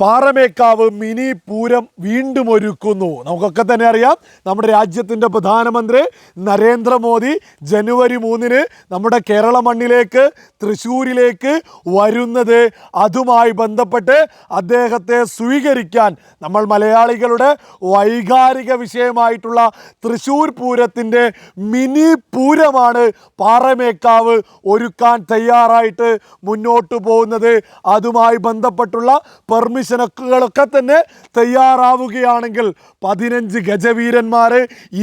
Paramekkavu mini Pooram വീണ്ടും ഒരുക്കുന്നു. നമുക്കൊക്കെ തന്നെ അറിയാം നമ്മുടെ രാജ്യത്തിന്റെ പ്രധാനമന്ത്രി നരേന്ദ്രമോദി ജനുവരി മൂന്നിന് നമ്മുടെ കേരള മണ്ണിലേക്ക് തൃശ്ശൂരിലേക്ക് വരുന്നത്. അതുമായി ബന്ധപ്പെട്ട് അദ്ദേഹത്തെ സ്വീകരിക്കാൻ നമ്മൾ മലയാളികളുടെ വൈകാരിക വിഷയമായിട്ടുള്ള തൃശ്ശൂർ പൂരത്തിന്റെ മിനി പൂരമാണ് പാറമേക്കാവ് ഒരുക്കാൻ തയ്യാറായിട്ട് മുന്നോട്ട് പോകുന്നത്. അതുമായി ബന്ധപ്പെട്ടുള്ള പെർമിഷനൊക്കെ തന്നെ തയ്യാറാവുകയാണെങ്കിൽ പതിനഞ്ച് ഗജവീരന്മാർ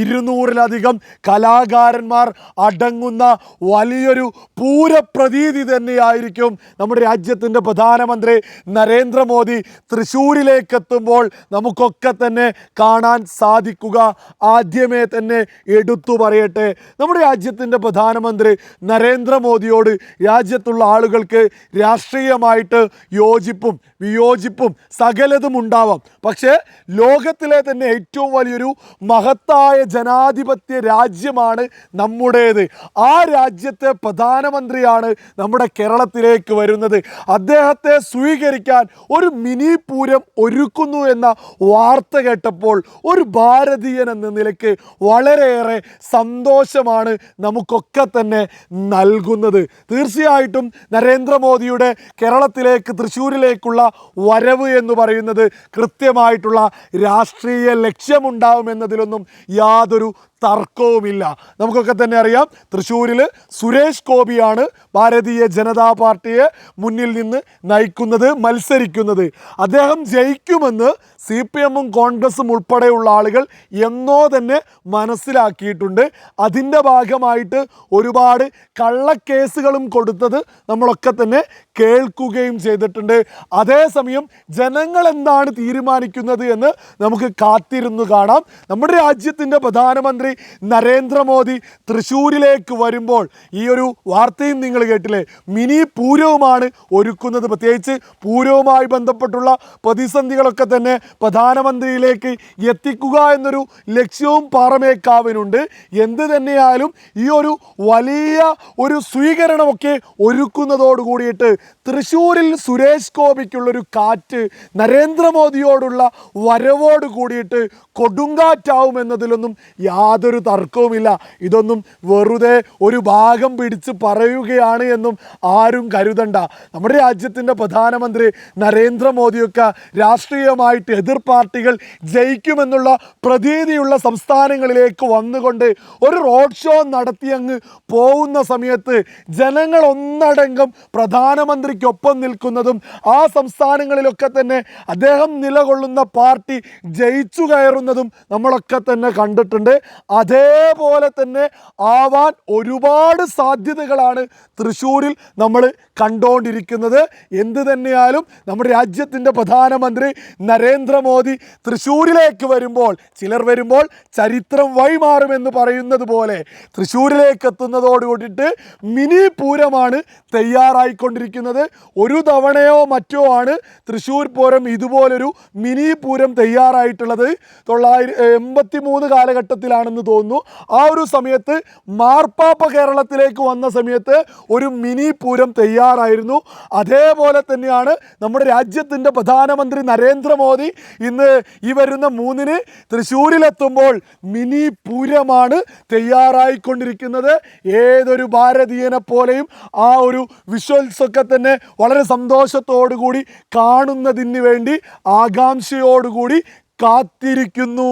ഇരുന്നൂറിലധികം കലാകാരന്മാർ അടങ്ങുന്ന വലിയൊരു പൂരപ്രതീതി തന്നെയായിരിക്കും നമ്മുടെ രാജ്യത്തിന്റെ പ്രധാനമന്ത്രി നരേന്ദ്രമോദി തൃശ്ശൂരിലേക്ക് എത്തുമ്പോൾ നമുക്കൊക്കെ തന്നെ കാണാൻ സാധിക്കുക. ആദ്യമേ തന്നെ എടുത്തു പറയട്ടെ. നമ്മുടെ രാജ്യത്തിന്റെ പ്രധാനമന്ത്രി നരേന്ദ്രമോദിയോട് രാജ്യത്തുള്ള ആളുകൾക്ക് രാഷ്ട്രീയമായിട്ട് യോജിപ്പും വിയോജിപ്പും സകലതും ഉണ്ടാവാം. പക്ഷേ ലോകത്തിലെ തന്നെ ഏറ്റവും വലിയൊരു മഹത്തായ ജനാധിപത്യ രാജ്യമാണ് നമ്മുടേത്. ആ രാജ്യത്തെ പ്രധാനമന്ത്രിയാണ് നമ്മുടെ കേരളത്തിലേക്ക് വരുന്നത്. അദ്ദേഹത്തെ സ്വീകരിക്കാൻ ഒരു മിനി പൂരം ഒരുക്കുന്നു എന്ന വാർത്ത കേട്ടപ്പോൾ ഒരു ഭാരതീയൻ എന്ന നിലയ്ക്ക് വളരെയേറെ സന്തോഷമാണ് നമുക്കൊക്കെ തന്നെ നൽകുന്നത്. തീർച്ചയായിട്ടും നരേന്ദ്രമോദിയുടെ കേരളത്തിലേക്ക് തൃശ്ശൂരിലേക്കുള്ള വരവ് എന്ന് പറയുന്നത് കൃത്യമായിട്ടുള്ള രാഷ്ട്രീയ ലക്ഷ്യമുണ്ടാവുമെന്നതിലൊന്നും യാതൊരു തർക്കവുമില്ല. നമുക്കൊക്കെ തന്നെ അറിയാം തൃശ്ശൂരിൽ സുരേഷ് ഗോപിയാണ് ഭാരതീയ ജനതാ പാർട്ടിയെ മുന്നിൽ നിന്ന് നയിക്കുന്നത് മത്സരിക്കുന്നത്. അദ്ദേഹം ജയിക്കുമെന്ന് സി പി എമ്മും കോൺഗ്രസും ഉൾപ്പെടെയുള്ള ആളുകൾ എന്നോ തന്നെ മനസ്സിലാക്കിയിട്ടുണ്ട്. അതിന്റെ ഭാഗമായിട്ട് ഒരുപാട് കള്ളക്കേസുകളും കൊടുത്തത് നമ്മളൊക്കെ തന്നെ കേൾക്കുകയും ചെയ്തിട്ടുണ്ട്. അതേസമയം ജനങ്ങൾ എന്താണ് തീരുമാനിക്കുന്നത് എന്ന് നമുക്ക് കാത്തിരുന്നു കാണാം. നമ്മുടെ രാജ്യത്തിന്റെ പ്രധാനമന്ത്രി നരേന്ദ്രമോദി തൃശ്ശൂരിലേക്ക് വരുമ്പോൾ ഈ ഒരു വാർത്തയും നിങ്ങൾ കേട്ടില്ലേ? മിനി പൂരവുമാണ് ഒരുക്കുന്നത്. പ്രത്യേകിച്ച് പൂരവുമായി ബന്ധപ്പെട്ടുള്ള പ്രതിസന്ധികളൊക്കെ തന്നെ പ്രധാനമന്ത്രിയിലേക്ക് എത്തിക്കുക എന്നൊരു ലക്ഷ്യവും പാറമേക്കാവിനുണ്ട്. എന്ത് തന്നെയായാലും ഈ ഒരു വലിയ ഒരു സ്വീകരണമൊക്കെ ഒരുക്കുന്നതോട് കൂടിയിട്ട് തൃശ്ശൂരിൽ സുരേഷ് ഗോപിക്കുള്ളൊരു കാറ്റ് നരേന്ദ്രമോദിയോടുള്ള വരവോട് കൂടിയിട്ട് കൊടുങ്കാറ്റാവും എന്നതിലൊന്നും യാതൊരു തർക്കവുമില്ല. ഇതൊന്നും വെറുതെ ഒരു ഭാഗം പിടിച്ച് പറയുകയാണ് എന്നും ആരും കരുതണ്ട. നമ്മുടെ രാജ്യത്തിന്റെ പ്രധാനമന്ത്രി നരേന്ദ്രമോദിയൊക്കെ രാഷ്ട്രീയമായിട്ട് എതിർ പാർട്ടികൾ ജയിക്കുമെന്നുള്ള പ്രതീതിയുള്ള സംസ്ഥാനങ്ങളിലേക്ക് വന്നുകൊണ്ട് ഒരു റോഡ് ഷോ നടത്തി അങ്ങ് പോകുന്ന സമയത്ത് ജനങ്ങൾ ഒന്നടങ്കം പ്രധാനമന്ത്രിക്കൊപ്പം നിൽക്കുന്നതും ആ സംസ്ഥാനങ്ങളിലൊക്കെ തന്നെ അദ്ദേഹം നിലകൊള്ളുന്ന പാർട്ടി ജയിച്ചു കയറുന്നതും നമ്മളൊക്കെ തന്നെ കണ്ടിട്ടുണ്ട്. അതേപോലെ തന്നെ ആവാൻ ഒരുപാട് സാധ്യതകളാണ് തൃശ്ശൂരിൽ നമ്മൾ കണ്ടുകൊണ്ടിരിക്കുന്നത് എന്ത് തന്നെയാലും നമ്മുടെ രാജ്യത്തിന്റെ പ്രധാനമന്ത്രി നരേന്ദ്രമോദി തൃശ്ശൂരിലേക്ക് വരുമ്പോൾ ചിലർ വരുമ്പോൾ ചരിത്രം വഴിമാറുമെന്ന് പറയുന്നത് പോലെ തൃശ്ശൂരിലേക്ക് എത്തുന്നതോടുകൂടിയിട്ട് മിനി പൂരമാണ് തയ്യാറായിക്കൊണ്ടിരിക്കുന്നത്. ഒരു തവണയോ മറ്റോ ആണ് തൃശ്ശൂർ പൂരം ഇതുപോലൊരു മിനി പൂരം തയ്യാറായിട്ടുള്ളത്. തൊള്ളായിരം എൺപത്തി മൂന്ന് കാലഘട്ടത്തിലാണെന്ന് തോന്നുന്നു. ആ ഒരു സമയത്ത് മാർപ്പാപ്പ കേരളത്തിലേക്ക് വന്ന സമയത്ത് ഒരു മിനി പൂരം തയ്യാറായിരുന്നു. അതേപോലെ തന്നെയാണ് നമ്മുടെ രാജ്യത്തിന്റെ പ്രധാനമന്ത്രി നരേന്ദ്രമോദി ഇന്ന് ഈ വരുന്ന മൂന്നിന് തൃശ്ശൂരിലെത്തുമ്പോൾ മിനി പൂരമാണ് തയ്യാറായിക്കൊണ്ടിരിക്കുന്നത്. ഏതൊരു ഭാരതീയനെ പോലെയും ആ ഒരു വിഷ്വൽസ് ഒക്കെ തന്നെ വളരെ സന്തോഷത്തോടു കൂടി കാണുന്നതിന് വേണ്ടി ആകാംക്ഷയോടുകൂടി കാത്തിരിക്കുന്നു.